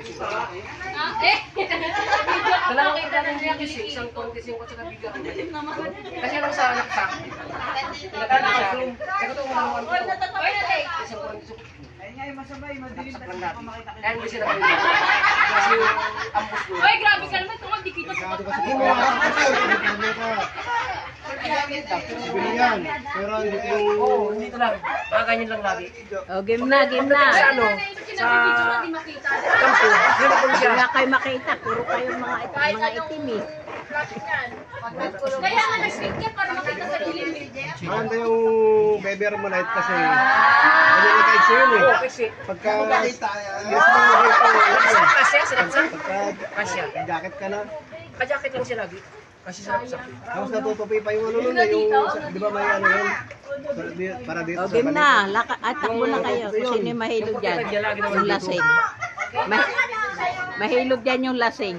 Ah, eh! Dalawang kita ng bigas eh, isang 25 at saka bigas. Kasi lang sa anak sa akin. Pinagkala siya. Sabi ko, wala naman ito. Isang 25. Ay nga, masabay, madilim tayo natin. makita Kaya hindi sila kami. Kasi yung ambos ko. Oy, grabe ka naman. Tungkol, di kita sa Hindi Sibilihan. Pero hindi ko Oo, dito lang. Mga ganyan lang lagi. O, game na, game Sa na. ano, sa di makita. kampo, uniform siya. Wala kayo makita. Puro kayo mga, mga itim eh. Kaya nga nag-speaker para makita sa dilim. Maganda yung beber mo light kasi. Hindi na kahit sa'yo eh. Oo, kasi Pagka... Yes, mga kasya, sinapsak. Pagka Kasya. jacket ka na. Kajakit lang siya lagi. Kasi sinapsak. Tapos natutupi pa yung ano nun. Yung, di ba may ano yun? Para di- Para dito O, sa game balik. na. Laka, atak mo na kayo. Kung sino yung mahilog dyan. Yung lasing. Ma mahilog dyan yung lasing.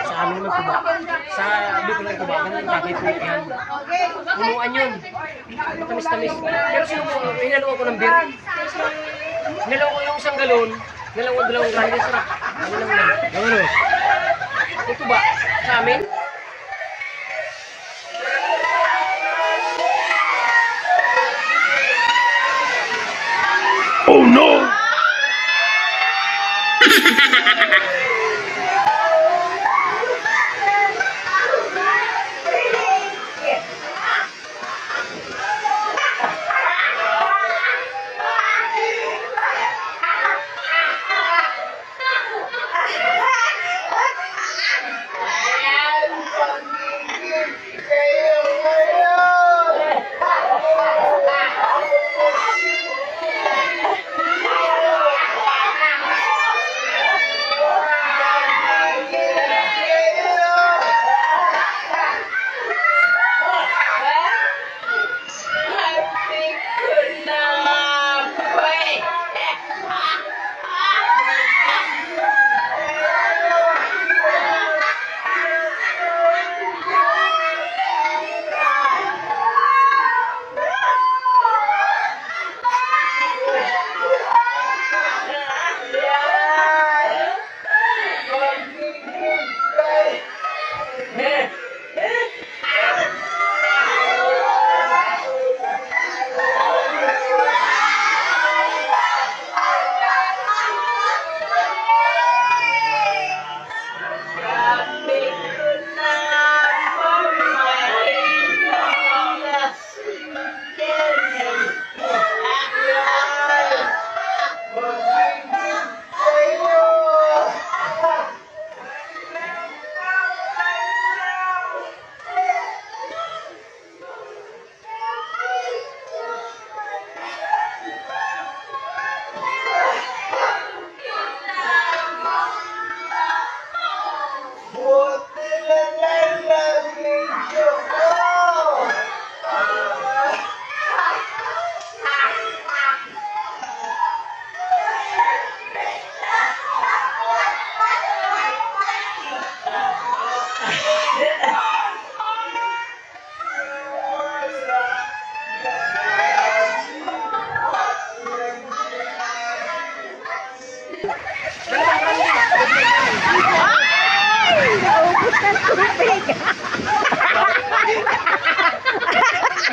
Sa amin naman tuba. Sa dito lang tuba. Ganun bagay po yan. Punuan yun. Tamis-tamis. Pero sinubukan ko, inalo ko ng beer. Inalo ko yung isang galon. Dalawang dalawang grande sarap. Ano. Yung ano? Ito ba? Sa amin?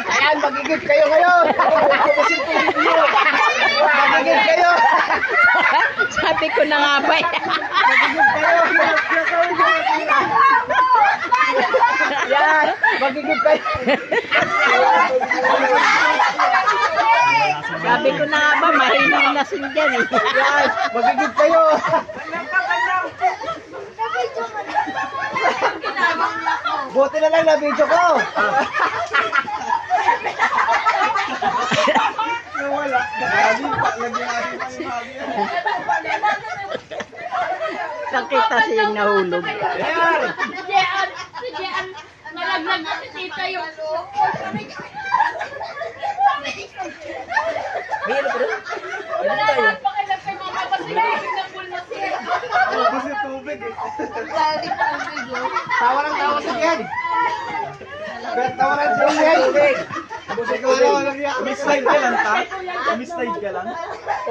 Ayan, magigib kayo ngayon! Kubusin po dito! Magigib kayo! Sabi ko na nga ba eh. Yan! Magigib kayo! Sabi ko na nga ba, mahilig lasing dyan eh. Yan! Magigib kayo! Buti na lang na video ko! Nawala. Natin pa yung Nakita siyang nahulog. Ayan! Si Jean, si Jean, nalaglag na si tita yung... May ano pa rin? Wala na, pakilag kay mama kasi ng pool na siya. Kasi tubig eh. Tawa lang tawa sa yan. Tawa lang sa yan. Tapos ikaw ano, mislide ka lang ta?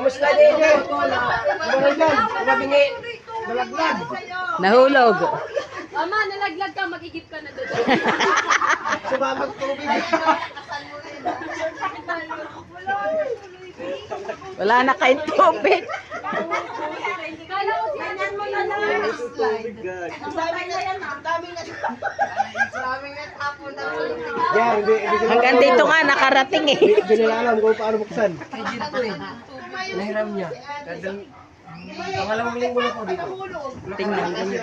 Mislide ka? ka lang. Dyan, kumabingi. Nalaglag. Nahulog. Ama, nalaglag ka, magigip ka na doon. Sumamag tubig. Wala na kayong tubig. Kala ko sinan mo na lang. Yan, hindi, hindi ko Hanggang dito nga nakarating eh. Hindi nila alam kung paano buksan. Rigid po eh. Nahiram niya. Kadang, pangalawang linggo na po dito. Tingnan, hindi.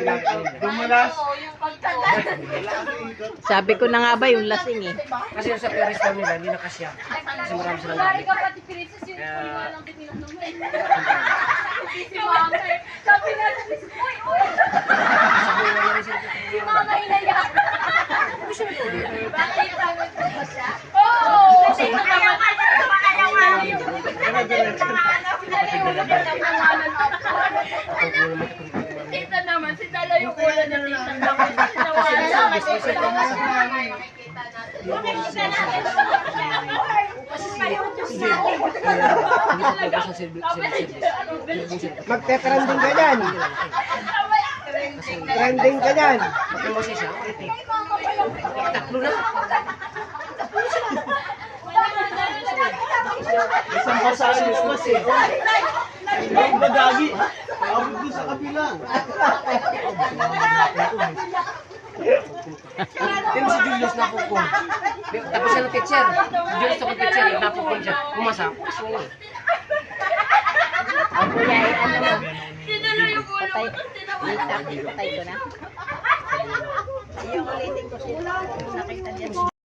Dumalas. Sabi ko na nga ba yung lasing eh. Kasi yung sa Paris daw nila, hindi na kasya. Kasi marami silang gamit. Sabi na sa uy, uy. Si mama hinaya. Bakit sabi ko siya? Oo. Kasi naman. Ito naman, si Tala yung ulan na tingnan lang. Nawala. Hindi pa po sa silbi- silbi- silbi. Magte-trending ka dyan. Trending ka dyan. Taklo na. Isang pasalis mas eh. Ang badagi. Abot doon sa kabila. Pero si Julius napukong. Tapos siya ng teacher. Si Julius ako teacher, napukong siya. Puso niya. Ang kuya eh, ano mo? Sinalo yung ulo Patay. ko. Patay ko na. Yung ulitin ko sila. Nakita niya.